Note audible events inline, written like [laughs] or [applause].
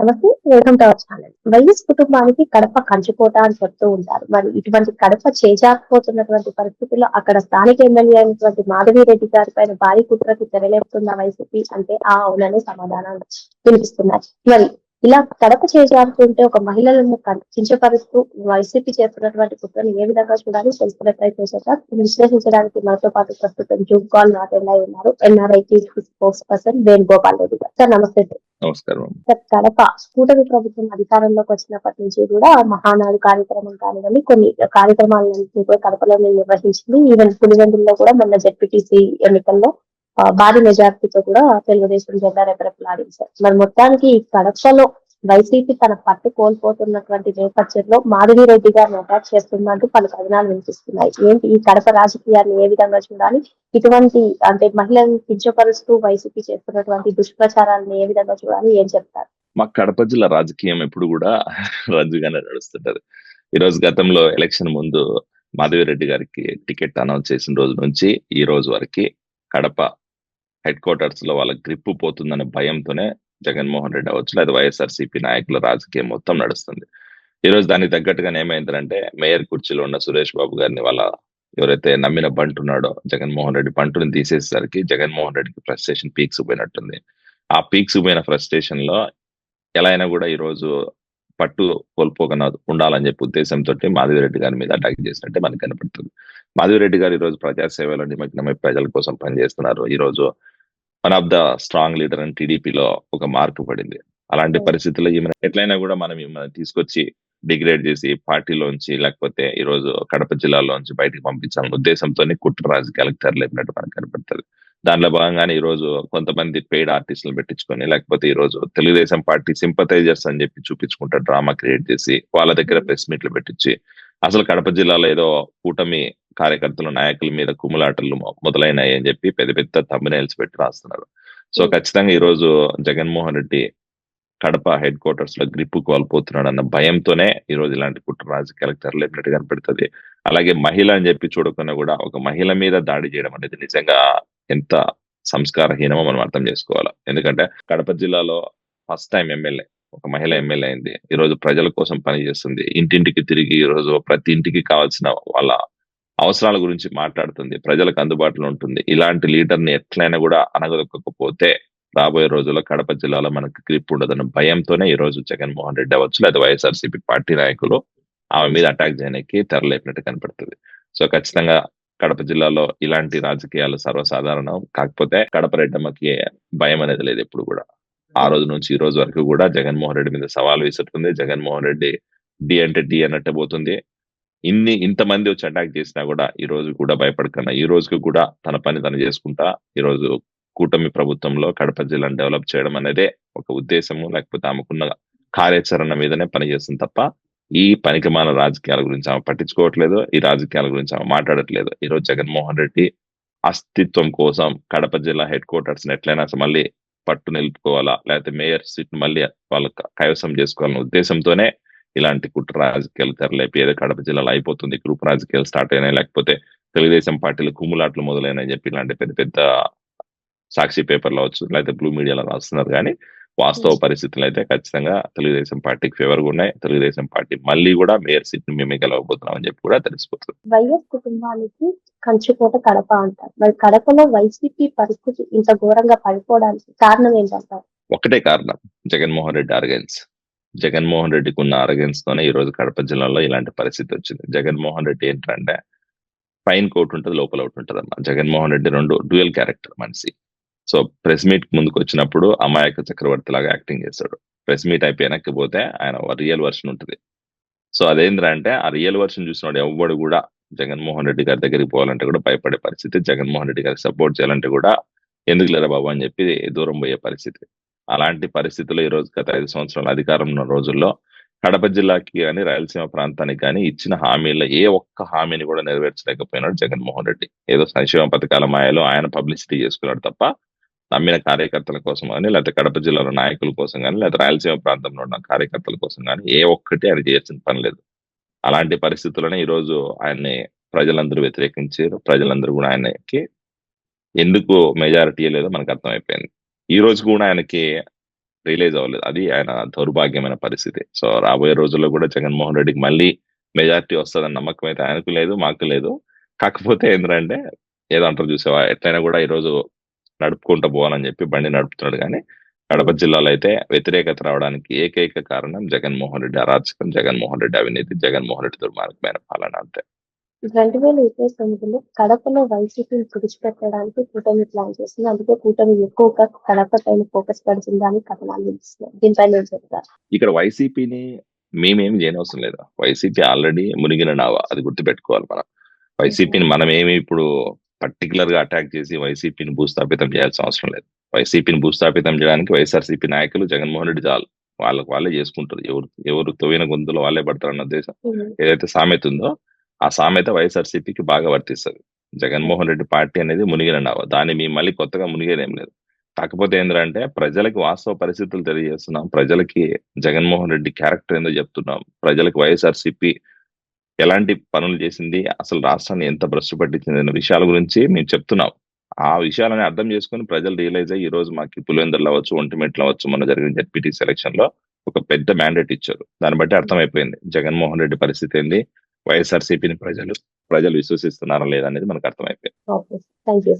నమస్తే welcome to our channel YS కుటుంబానికి కడప కంచుకోట అని చెప్తూ ఉంటారు. మరి ఇటువంటి కడప చేజారిపోతున్నటువంటి పరిస్థితుల్లో అక్కడ స్థానిక ఎమ్మెల్యే అయినటువంటి మాధవి రెడ్డి గారి పైన భారీ కుట్రకి తెరలేపుతున్న వైసీపీ అంటే ఆ అవుననే సమాధానాలు వినిపిస్తున్నాయి. మరి ఇలా కడప చేజారుతుంటే ఒక మహిళలను కించపరుస్తూ వైసీపీ చేస్తున్నటువంటి కుట్రను ఏ విధంగా చూడాలి తెలుసుకునే ప్రయత్నం చేద్దాం విశ్లేషించడానికి మనతో పాటు ప్రస్తుతం జూమ్ కాల్ నాటెండ్ అయి ఉన్నారు. NRI sports person Venugopal Reddy garu. Sir నమస్తే. సార్. నమస్కారం సార్ కడప కూటమి ప్రభుత్వం అధికారంలోకి వచ్చినప్పటి నుంచి కూడా మహానాడు కార్యక్రమం కానివ్వండి కొన్ని కార్యక్రమాలన్నింటినీ కూడా కడపలో నిర్వహించింది. ఈవెన్ పులివెందుల్లో కూడా మొన్న జెడ్పీటీసీ ఎన్నికల్లో భారీ మెజార్టీతో కూడా తెలుగుదేశం జెండా రెపరెపలాడింది మరి మొత్తానికి ఈ కడపలో వైసీపీ తన పట్టు కోల్పోతున్నటువంటి నేపథ్యంలో మాధవి రెడ్డి గారిని అటాక్ చేస్తుందంటూ పలు కథనాలు వినిపిస్తున్నాయి. ఏంటి ఈ కడప రాజకీయాన్ని ఏ విధంగా చూడాలి? ఇటువంటి అంటే మహిళలను కించపరుస్తూ వైసీపీ చేస్తున్నటువంటి దుష్ప్రచారాలను ఏ విధంగా చూడాలి? ఏం చెప్తారు? మా కడప జిల్లా రాజకీయం ఎప్పుడు కూడా [laughs] రజ్జుగానే నడుస్తుంటది. ఈ రోజు గతంలో ఎలక్షన్ ముందు మాధవి రెడ్డి గారికి టికెట్ అనౌన్స్ చేసిన రోజు నుంచి ఈ రోజు వరకు కడప హెడ్ క్వార్టర్స్లో వాళ్ళ గ్రిప్ పోతుందనే భయంతోనే జగన్మోహన్ రెడ్డి అవ్వచ్చు లేదా వైఎస్ఆర్సీపీ నాయకుల రాజకీయం మొత్తం నడుస్తుంది. ఈ రోజు దానికి తగ్గట్టుగా ఏమైందంటే మేయర్ కుర్చీలో ఉన్న సురేష్ బాబు గారిని వాళ్ళ ఎవరైతే నమ్మిన బంటు ఉన్నాడో జగన్మోహన్ రెడ్డి బంటుని తీసేసరికి జగన్మోహన్ రెడ్డికి ఫ్రస్ట్రేషన్ పీక్స్ పోయినట్టుంది. ఆ పీక్స్ పోయిన ఫ్రస్ట్రేషన్లో ఎలా అయినా కూడా ఈ రోజు పట్టు కోల్పోకుండా ఉండాలని చెప్పి ఉద్దేశంతో మాధవిరెడ్డి గారి మీద అటాక్ చేసినట్టే మనకు కనపడుతుంది. మాధవిరెడ్డి గారు ఈ రోజు ప్రజాసేవలో నిమగ్నమై ప్రజల కోసం పనిచేస్తున్నారు. ఈ రోజు one of the strong leader అని టీడీపీలో ఒక మార్పు పడింది. అలాంటి Hmm. పరిస్థితుల్లో ఈమె ఎట్లయినా కూడా మనం ఈమెను తీసుకొచ్చి డిగ్రేడ్ చేసి పార్టీలోంచి లేకపోతే ఈ రోజు కడప జిల్లాలోంచి బయటకు పంపించాలనే ఉద్దేశంతో కుట్ర రాజకీయాలకు తెరలేపినట్టు మనకు కనపడుతుంది. దాంట్లో భాగంగానే ఈ రోజు కొంతమంది పెయిడ్ ఆర్టిస్టులు పెట్టించుకొని లేకపోతే ఈ రోజు తెలుగుదేశం పార్టీ సింపథైజర్స్ అని చెప్పి చూపించుకుంటా డ్రామా క్రియేట్ చేసి వాళ్ళ దగ్గర ప్రెస్ మీట్లు పెట్టించి అసలు కడప జిల్లాలో ఏదో కూటమి కార్యకర్తలు నాయకుల మీద కుమ్ములాటలు అని చెప్పి పెద్ద పెద్ద తమ్మినేల్స్ పెట్టి రాస్తున్నారు. So Hmm. ఖచ్చితంగా ఈ రోజు జగన్మోహన్ రెడ్డి కడప హెడ్ క్వార్టర్స్లో గ్రిప్ కోల్పోతున్నాడు అన్న భయంతోనే ఈ రోజు ఇలాంటి కుట్ర రాజకీయాలకు తెరలేపినట్టు కనపడుతుంది. అలాగే మహిళ అని చెప్పి చూడకుండా కూడా ఒక మహిళ మీద దాడి చేయడం అనేది నిజంగా ఎంత సంస్కారహీనమో మనం అర్థం చేసుకోవాలి. ఎందుకంటే కడప జిల్లాలో ఫస్ట్ టైం ఎమ్మెల్యే ఒక మహిళ ఎమ్మెల్యే అయింది. ఈ రోజు ప్రజల కోసం పనిచేస్తుంది ఇంటింటికి తిరిగి ఈ రోజు ప్రతి ఇంటికి కావాల్సిన వాళ్ళ అవసరాల గురించి మాట్లాడుతుంది. ప్రజలకు అందుబాటులో ఉంటుంది. ఇలాంటి లీడర్ని ఎట్లయినా కూడా అనగదొక్కకపోతే రాబోయే రోజుల్లో కడప జిల్లాలో మనకు గ్రిప్ ఉండదన్న భయంతోనే ఈ రోజు జగన్మోహన్ రెడ్డి అవ్వచ్చు లేదా వైఎస్ఆర్సీపీ పార్టీ నాయకులు ఆమె మీద అటాక్ చేయడానికి తెరలేపినట్టు కనపడుతుంది. సో ఖచ్చితంగా కడప జిల్లాలో ఇలాంటి రాజకీయాలు సర్వసాధారణం. కాకపోతే కడప రెడ్డమ్మకి భయం అనేది లేదు ఎప్పుడు కూడా. ఆ రోజు నుంచి ఈ రోజు వరకు కూడా జగన్మోహన్ రెడ్డి మీద సవాల్ విసురుతుంది. జగన్మోహన్ రెడ్డి డి అంటే డి అన్నట్టు పోతుంది. ఇన్ని ఇంతమంది వచ్చి అటాక్ చేసినా కూడా ఈ రోజు కూడా భయపడకన్నా ఈ రోజుకి కూడా తన పని తను చేసుకుంటా. ఈ రోజు కూటమి ప్రభుత్వంలో కడప జిల్లాను డెవలప్ చేయడం అనేదే ఒక ఉద్దేశము. లేకపోతే ఆమెకున్న కార్యాచరణ మీదనే పనిచేస్తుంది తప్ప ఈ పనికిమాల రాజకీయాల గురించి ఆమె పట్టించుకోవట్లేదు. ఈ రాజకీయాల గురించి ఆమె మాట్లాడట్లేదు. ఈ రోజు జగన్మోహన్ రెడ్డి అస్తిత్వం కోసం కడప జిల్లా హెడ్ క్వార్టర్స్ ఎట్లయినా మళ్ళీ పట్టు నిలుపుకోవాలా? లేకపోతే మేయర్ సీట్ మళ్ళీ వాళ్ళ కైవసం చేసుకోవాలనే ఉద్దేశంతోనే ఇలాంటి కుట్ర రాజకీయాలు తెరలేపి ఏదో కడప జిల్లాలో అయిపోతుంది గ్రూప్ రాజకీయాలు స్టార్ట్ అయినాయి లేకపోతే తెలుగుదేశం పార్టీలు కుమ్ములాట్లు మొదలైనాయని చెప్పి ఇలాంటి పెద్ద పెద్ద సాక్షి పేపర్లో వచ్చు లేకపోతే బ్లూ మీడియాలో రాస్తున్నారు. కానీ వాస్తవ పరిస్థితులు అయితే ఖచ్చితంగా తెలుగుదేశం పార్టీకి ఫేవర్గా ఉన్నాయి. తెలుగుదేశం పార్టీ మళ్ళీ కూడా మేయర్ సీట్ని మేమే గెలవబోతున్నాం అని చెప్పి కూడా తెలిసిపోతుంది. వైఎస్ కుటుంబానికి కంచుకోట కడప అంటారు. మరి కడపలో వైసీపీ పరిస్థితి ఇంత ఘోరంగా పడిపోవడానికి కారణం ఏంటంటారు? ఒకటే కారణం. జగన్మోహన్ రెడ్డి అరగెన్స్ జగన్మోహన్ రెడ్డికి ఉన్న అరగెన్స్ తోనే ఈ రోజు కడప జిల్లాలో ఇలాంటి పరిస్థితి వచ్చింది. జగన్మోహన్ రెడ్డి ఏంటంటే పైన కోట్ ఉంటుంది లోపల ఒకటి ఉంటుంది అన్నమాట జగన్మోహన్ రెడ్డి రెండు డ్యూయల్ క్యారెక్టర్ మనిషి. సో ప్రెస్ మీట్ ముందుకు వచ్చినప్పుడు అమాయక చక్రవర్తి లాగా యాక్టింగ్ చేస్తాడు. ప్రెస్ మీట్ అయిపోయినాక పోతే ఆయన రియల్ వర్షన్ ఉంటుంది. సో అదేంటంటే ఆ రియల్ వర్షన్ చూసినాడు ఎవ్వడు కూడా జగన్మోహన్ రెడ్డి గారి దగ్గరికి పోవాలంటే కూడా భయపడే పరిస్థితి. జగన్మోహన్ రెడ్డి గారికి సపోర్ట్ చేయాలంటే కూడా ఎందుకు లేరా బాబు అని చెప్పి దూరం పోయే పరిస్థితి. అలాంటి పరిస్థితుల్లో ఈ రోజు గత ఐదు సంవత్సరాల అధికారం ఉన్న రోజుల్లో కడప జిల్లాకి కానీ రాయలసీమ ప్రాంతానికి కానీ ఇచ్చిన హామీల్లో ఏ ఒక్క హామీని కూడా నెరవేర్చలేకపోయినాడు జగన్మోహన్ రెడ్డి. ఏదో సంక్షేమ పథకాల మాయలో ఆయన పబ్లిసిటీ చేసుకున్నాడు తప్ప నమ్మిన కార్యకర్తల కోసం కానీ లేకపోతే కడప జిల్లాలో నాయకుల కోసం కానీ లేకపోతే రాయలసీమ ప్రాంతంలో ఉన్న కార్యకర్తల కోసం కానీ ఏ ఒక్కటి ఆయన చేయాల్సిన పని లేదు. అలాంటి పరిస్థితుల్లోనే ఈ రోజు ఆయన్ని ప్రజలందరూ వ్యతిరేకించారు. ప్రజలందరూ కూడా ఆయనకి ఎందుకు మెజారిటీ లేదో మనకు అర్థమైపోయింది. ఈ రోజు కూడా ఆయనకి రిలీజ్ అవ్వలేదు. అది ఆయన దౌర్భాగ్యమైన పరిస్థితి. సో రాబోయే రోజుల్లో కూడా జగన్మోహన్ రెడ్డికి మళ్ళీ మెజారిటీ వస్తుందని నమ్మకం అయితే ఆయనకు లేదు మాకు లేదు. కాకపోతే ఏంటంటే ఏదో అంటారు చూసావా ఎట్లయినా కూడా ఈరోజు నడుపుకుంటూ పోవాలని చెప్పి బండి నడుపుతున్నాడు. కానీ కడప జిల్లాలో అయితే వ్యతిరేకత రావడానికి ఏకైక కారణం జగన్మోహన్ రెడ్డి అరాచకం జగన్మోహన్ రెడ్డి అవినీతి జగన్మోహన్ రెడ్డి దుర్మార్గమైన పాలన అంతే. రెండు వేల ఇరవై తొమ్మిదిలో కడపలో వైసీపీని తుడిచిపెట్టడానికి కూటమి ప్లాన్ చేస్తుంది అందుకే కూటమి ఎక్కువగా కడప పైన ఫోకస్ పెడుతుందని కథనాలు వినిపిస్తున్నాయి దీనిపైన చెప్తారు? ఇక్కడ వైసీపీని మేమేం చేయనవసరం లేదు? వైసీపీ ఆల్రెడీ మునిగిన నావ అది గుర్తుపెట్టుకోవాలి మనం. వైసీపీని మనం ఏమి ఇప్పుడు పర్టికులర్గా అటాక్ చేసి వైసీపీని భూస్థాపితం చేయాల్సిన అవసరం లేదు. వైసీపీని భూస్థాపితం చేయడానికి వైఎస్ఆర్సీపీ నాయకులు జగన్మోహన్ రెడ్డి చాలు. వాళ్ళకి వాళ్ళే చేసుకుంటారు. ఎవరు ఎవరు తవ్విన గొంతులు వాళ్ళే పడతారన్న ఉద్దేశం. ఏదైతే సామెత ఉందో ఆ సామెత వైఎస్ఆర్సీపీకి బాగా వర్తిస్తుంది. జగన్మోహన్ రెడ్డి పార్టీ అనేది మునిగిన నావ. దాన్ని మేము మళ్ళీ కొత్తగా మునిగేదేం లేదు. కాకపోతే ఏంటంటే ప్రజలకి వాస్తవ పరిస్థితులు తెలియజేస్తున్నాం. ప్రజలకి జగన్మోహన్ రెడ్డి క్యారెక్టర్ ఏందో చెప్తున్నాం. ప్రజలకు వైఎస్ఆర్సీపీ ఎలాంటి పనులు చేసింది అసలు రాష్ట్రాన్ని ఎంత భ్రష్టు పట్టించింది అనే విషయాల గురించి మేము చెప్తున్నాం. ఆ విషయాలని అర్థం చేసుకుని ప్రజలు రియలైజ్ అయ్యి ఈ రోజు మాకు పులివెందులు అవ్వచ్చు ఒంటిమెట్లు అవ్వచ్చు మన జరిగిన జడ్పీటీ సెలక్షన్లో ఒక పెద్ద మ్యాండేట్ ఇచ్చారు. దాన్ని బట్టి అర్థమైపోయింది. జగన్మోహన్ రెడ్డి పరిస్థితి ఏంది? వైఎస్ఆర్సీపీని ప్రజలు ప్రజలు విశ్వసిస్తున్నారా లేదా అనేది మనకు అర్థమైపోయింది. Thank you